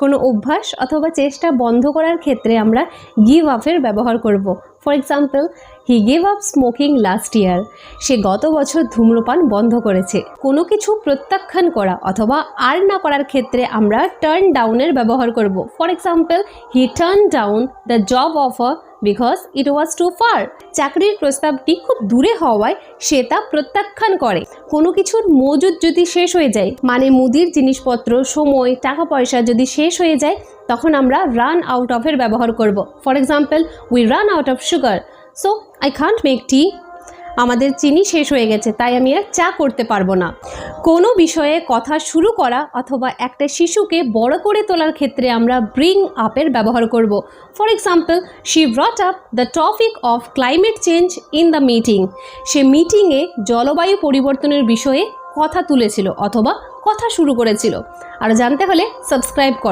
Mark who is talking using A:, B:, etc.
A: কোনো অভ্যাস অথবা চেষ্টা বন্ধ করার ক্ষেত্রে আমরা গিভ আপের ব্যবহার করব। For example he give up smoking last year সে গত বছর ধূম্রপান বন্ধ করেছে। কোনো কিছু প্রত্যাখ্যান করা অথবা আর না করার ক্ষেত্রে আমরা টার্ন ডাউনের ব্যবহার করব। For example he turn down the job offer because it was too far চাকরির প্রস্তাবটি খুব দূরে হওয়ায় সে তা প্রত্যাখ্যান করে। কোনো কিছুর মজুদ যদি শেষ হয়ে যায় মানে মুদির জিনিসপত্র, সময় টাকা পয়সা যদি শেষ হয়ে যায়, তখন আমরা রান আউট অফের ব্যবহার করব। For example we run out of sugar so I can't make tea আমাদের চিনি শেষ হয়ে গেছে, তাই আমি আর চা করতে পারব না। কোনো বিষয়ে কথা শুরু করা অথবা একটা শিশুকে বড় করে তোলার ক্ষেত্রে আমরা ব্রিং আপের ব্যবহার করব। For example she brought up the topic of climate change in the meeting সে মিটিংয়ে জলবায়ু পরিবর্তনের বিষয়ে কথা তুলেছিল অথবা কথা শুরু করেছিল। আর জানতে হলে সাবস্ক্রাইব কর।